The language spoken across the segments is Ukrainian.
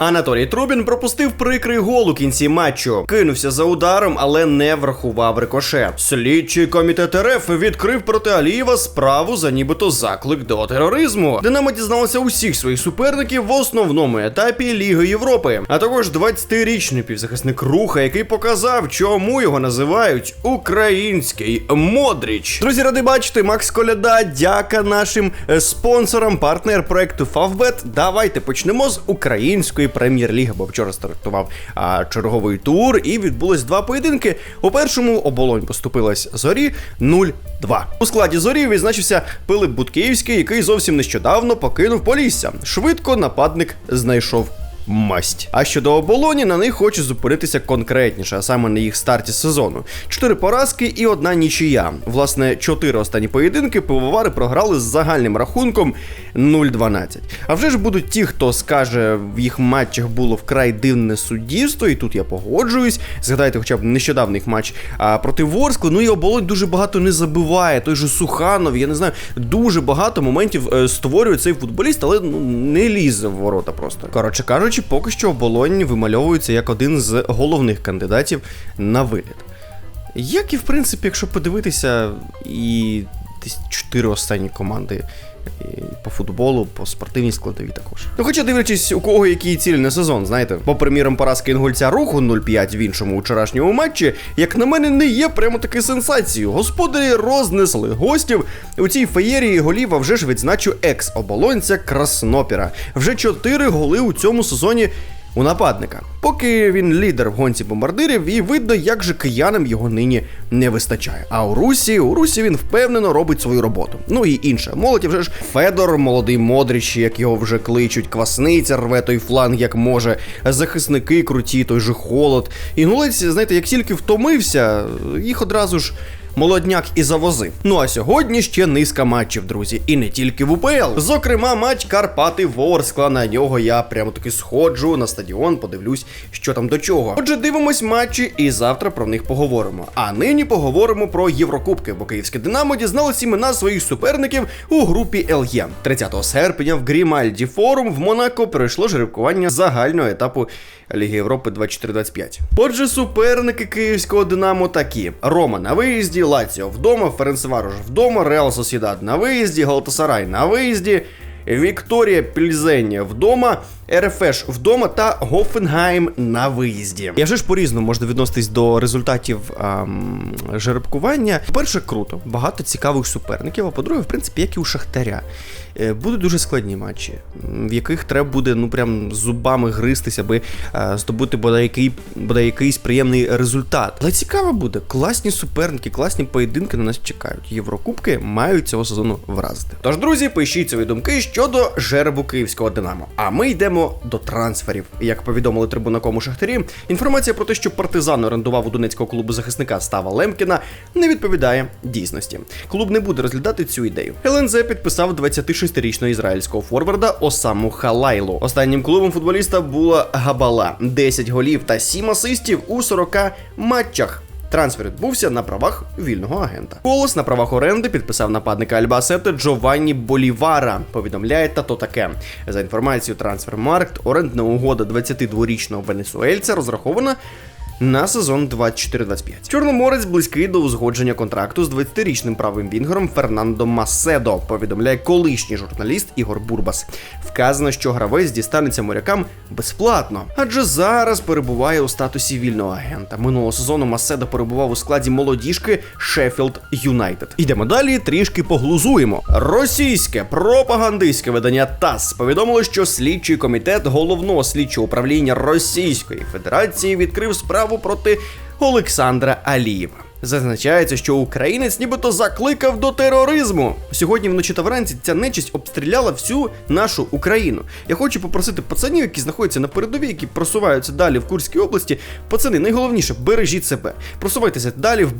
Анатолій Трубін пропустив прикрий гол у кінці матчу, кинувся за ударом, але не врахував рикошет. Слідчий комітет РФ відкрив проти Алієва справу за нібито заклик до тероризму. Динамо дізналося усіх своїх суперників в основному етапі Ліги Європи, а також 20-річний півзахисник руха, який показав, чому його називають український Модріч. Друзі, ради бачити, Макс Коляда, дяка нашим е, спонсорам, партнер проекту Фавбет. Давайте почнемо з української прем'єр-ліги, бо вчора стартував а, черговий тур, і відбулось два поєдинки. У першому оболонь поступилась зорі 0-2. У складі зорі відзначився Пилип Будкіївський, який зовсім нещодавно покинув Полісся. Швидко нападник знайшов масть. А щодо оболоні, на них хочу зупинитися конкретніше, а саме на їх старті сезону. Чотири поразки і одна нічия. Власне, чотири останні поєдинки пивовари програли з загальним рахунком 0-12. А вже ж будуть ті, хто скаже, в їх матчах було вкрай дивне суддівство, і тут я погоджуюсь. Згадайте, хоча б нещодавний матч а, проти Ворскли. Ну і оболонь дуже багато не забиває. Той же Суханов, я не знаю, дуже багато моментів е, створює цей футболіст, але ну не лізе в ворота просто. Коротше кажучи, поки що оболонь вимальовується як один з головних кандидатів на виліт. Як і в принципі, якщо подивитися, і десь чотири останні команди і по футболу, по спортивній складовій також. Ну, хоча дивлячись, у кого який цілі на сезон, знаєте, бо приміром поразки інгульця руху 0-5 в іншому вчорашньому матчі, як на мене, не є прямо таки сенсацією. Господарі рознесли гостів у цій феєрії голіва вже ж відзначу екс-оболонця Краснопіра. Вже чотири голи у цьому сезоні у нападника. Поки він лідер в гонці бомбардирів, і видно, як же киянам його нині не вистачає. А у Русі, у Русі він впевнено робить свою роботу. Ну і інше. Молодь вже ж Федор, молодий Модріч, як його вже кличуть, квасниця рве той фланг, як може, захисники круті, той же холод. Інгулець, знаєте, як тільки втомився, їх одразу ж. Молодняк і завози. Ну а сьогодні ще низка матчів, друзі, і не тільки в УПЛ. Зокрема, матч Карпати Ворскла. На нього я прямо таки сходжу на стадіон, подивлюсь, що там до чого. Отже, дивимось матчі, і завтра про них поговоримо. А нині поговоримо про Єврокубки, бо київське Динамо дізналось імена своїх суперників у групі ЛЄ. 30 серпня в Грімальді Форум в Монако пройшло жеребкування загального етапу Ліги Європи 24-25. Отже, суперники київського Динамо такі: Рома на виїзді, Лаціо вдома, Ференцварош вдома, Реал Сосідад на виїзді, Галатасарай на виїзді. Вікторія Пільзенія вдома, РФШ вдома та Гофенгайм на виїзді. Я вже ж по-різному можна відноситись до результатів ем, жеребкування. По-перше, круто, багато цікавих суперників. А по-друге, в принципі, як і у Шахтаря. Е, Будуть дуже складні матчі, в яких треба буде ну прям зубами гристися, аби е, здобути бодай, який, бодай якийсь приємний результат. Але цікаво буде. Класні суперники, класні поєдинки на нас чекають. Єврокубки мають цього сезону вразити. Тож, друзі, пишіть свої думки щодо жеребу київського Динамо. А ми йдемо до трансферів. Як повідомили трибунакому Шахтарі, інформація про те, що партизан орендував у донецького клубу захисника Става Лемкіна, не відповідає дійсності. Клуб не буде розглядати цю ідею. ЛНЗ підписав 26-річного ізраїльського форварда Осаму Халайлу. Останнім клубом футболіста була Габала, 10 голів та 7 асистів у 40 матчах. Трансфер відбувся на правах вільного агента. Колос на правах оренди підписав нападника Альбасета Джованні Болівара. Повідомляє тато таке. За інформацією Трансфермаркт, орендна угода 22-річного венесуельця розрахована. На сезон 24-25. Чорноморець близький до узгодження контракту з 20-річним правим вінгером Фернандо Маседо, повідомляє колишній журналіст Ігор Бурбас. Вказано, що гравець дістанеться морякам безплатно, адже зараз перебуває у статусі вільного агента. Минулого сезону Маседо перебував у складі молодіжки Шеффілд Юнайтед. Йдемо далі, трішки поглузуємо. Російське пропагандистське видання ТАСС повідомило, що слідчий комітет головного слідчого управління Російської Федерації відкрив справу проти Олександра Алієва. Зазначається, що українець нібито закликав до тероризму. Сьогодні вночі та вранці ця нечисть обстріляла всю нашу Україну. Я хочу попросити пацанів, які знаходяться на передовій, які просуваються далі в Курській області. Пацани, найголовніше, бережіть себе, просувайтеся далі в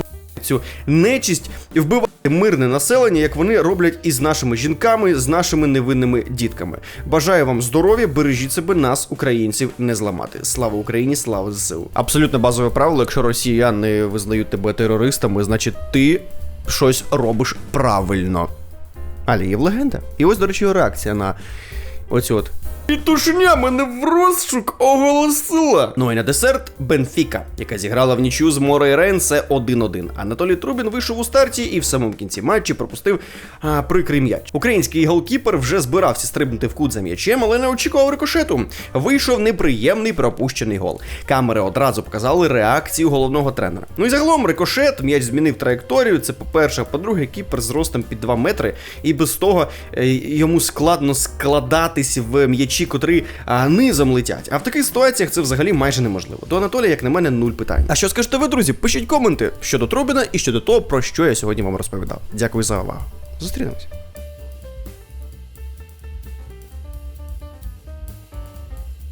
цю нечисть і вбивати мирне населення, як вони роблять із нашими жінками, з нашими невинними дітками. Бажаю вам здоров'я, бережіть себе, нас, українців, не зламати. Слава Україні, слава ЗСУ. Абсолютно базове правило, якщо росіяни визнають тебе терористами, значить ти щось робиш правильно. Алієв легенда. І ось, до речі, реакція на оцю от Пітушня мене в розшук оголосила. Ну і на десерт Бенфіка, яка зіграла в нічю з Море Ренсе 1-1. Анатолій Трубін вийшов у старті і в самому кінці матчі пропустив а, прикрий м'яч. Український голкіпер вже збирався стрибнути в кут за м'ячем, але не очікував рикошету. Вийшов неприємний пропущений гол. Камери одразу показали реакцію головного тренера. Ну і загалом рикошет, м'яч змінив траєкторію. Це по-перше, а по-друге, кіпер з ростом під 2 метри, і без того е, йому складно складатись в м'ячі, котрі а, низом летять. А в таких ситуаціях це взагалі майже неможливо. До Анатолія, як на мене, нуль питань. А що скажете ви, друзі? Пишіть коменти щодо Трубіна і щодо того, про що я сьогодні вам розповідав. Дякую за увагу. Зустрінемось.